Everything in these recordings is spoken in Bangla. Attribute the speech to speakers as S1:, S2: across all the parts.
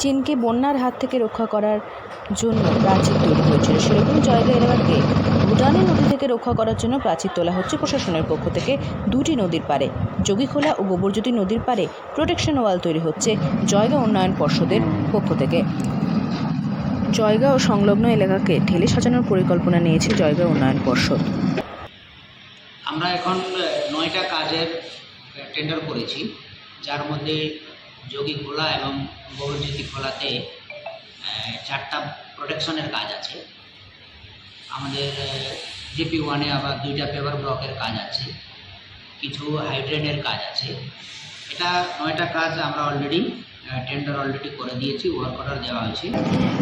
S1: চীনকে বন্যার হাত থেকে রক্ষা করার জন্য প্রাচীর তৈরি হয়েছিল। সেরকম জায়গা এলাকাকে ভুটানি নদী থেকে রক্ষা করার জন্য প্রাচীর তোলা হচ্ছে। প্রশাসনের পক্ষ থেকে দুটি নদীর পারে যোগীখোলা ও গোবরজ্যোতি নদীর পারে প্রোটেকশন ওয়াল তৈরি হচ্ছে জয়গা উন্নয়ন পর্ষদের পক্ষ থেকে। জয়গা ও সংলগ্ন এলাকাকে ঢেলে সাজানোর পরিকল্পনা নিয়েছে জয়গা উন্নয়ন পর্ষদ।
S2: আমরা এখন নয়টা কাজের টেন্ডার করেছি। যার মধ্যে যোগী খোলা এবং গৌরজ্যোতি খোলাতে চারটা প্রোটেকশনের কাজ আছে। আমাদের জিপি ওয়ানে আবার দুইটা পেপার ব্লকের কাজ আছে। কিছু হাইড্রেনের কাজ আছে। এটা নয়টা কাজ আমরা অলরেডি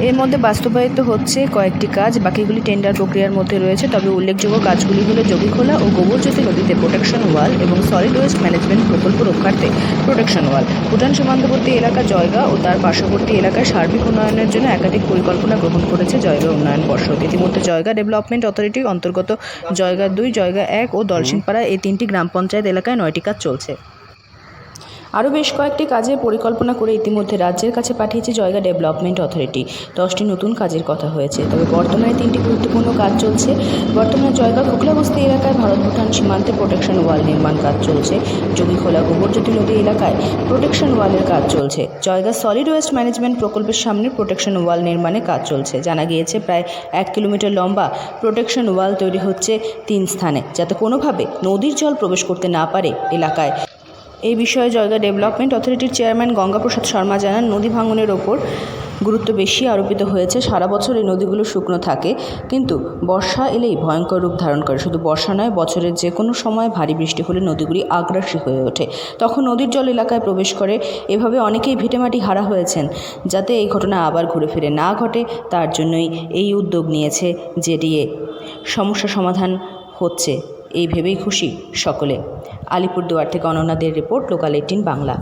S1: এর মধ্যে বাস্তবায়িত হচ্ছে কয়েকটি কাজ, বাকিগুলি টেন্ডার প্রক্রিয়ার মধ্যে রয়েছে। তবে উল্লেখযোগ্য কাজগুলি হলো যোগীখোলা ও গোবর গোবরজ্যোতি নদীতে প্রোটেকশন ওয়াল এবং সলিড ওয়েস্ট ম্যানেজমেন্ট প্রকল্প রক্ষার্থে প্রোটেকশন ওয়াল ভুটান সীমান্তবর্তী এলাকা জয়গা ও তার পার্শ্ববর্তী এলাকায় সার্বিক উন্নয়নের জন্য একাধিক পরিকল্পনা গ্রহণ করেছে জয়গা উন্নয়ন পর্ষদ। ইতিমধ্যে জয়গা ডেভেলপমেন্ট অথরিটি অন্তর্গত জয়গা দুই, জয়গা এক ও দলসিংপাড়া এই তিনটি গ্রাম পঞ্চায়েত এলাকায় নয়টি কাজ চলছে। আরও বেশ কয়েকটি কাজের পরিকল্পনা করে ইতিমধ্যে রাজ্যের কাছে পাঠিয়েছে জয়গা ডেভেলপমেন্ট অথরিটি। দশটি নতুন কাজের কথা হয়েছে। তবে বর্তমানে তিনটি গুরুত্বপূর্ণ কাজ চলছে। বর্তমানে জয়গা খুকলাবস্তি এলাকায় ভারত ভুটান সীমান্তে প্রোটেকশন ওয়াল নির্মাণ কাজ চলছে। যোগীখোলা গোবরজ্যোতি নদী এলাকায় প্রোটেকশন ওয়ালের কাজ চলছে। জয়গা সলিড ওয়েস্ট ম্যানেজমেন্ট প্রকল্পের সামনে প্রোটেকশন ওয়াল নির্মাণে কাজ চলছে। জানা গিয়েছে, প্রায় এক কিলোমিটার লম্বা প্রোটেকশন ওয়াল তৈরি হচ্ছে তিন স্থানে, যাতে কোনোভাবে নদীর জল প্রবেশ করতে না পারে এলাকায়। এই বিষয়ে জয়গা ডেভেলপমেন্ট অথরিটির চেয়ারম্যান গঙ্গাপ্রসাদ শর্মা জানান, নদী ভাঙনের ওপর গুরুত্ব বেশি আরোপিত হয়েছে। সারা বছর এই নদীগুলো শুকনো থাকে। কিন্তু বর্ষা এলেই ভয়ঙ্কর রূপ ধারণ করে। শুধু বর্ষা নয়, বছরের যে কোনো সময় ভারী বৃষ্টি হলে নদীগুলি আগ্রাসী হয়ে ওঠে। তখন নদীর জল এলাকায় প্রবেশ করে। এভাবে অনেকেই ভিটেমাটি হারা হয়েছেন, যাতে এই ঘটনা আবার ঘুরে ফিরে না ঘটে। তার জন্যই এই উদ্যোগ নিয়েছে জেডিএ। সমস্যা সমাধান হচ্ছে। এই ভেবেই খুশি সকলে। আলিপুরদুয়ার থেকে অনন্যাদের রিপোর্ট লোকাল এইটিন বাংলা।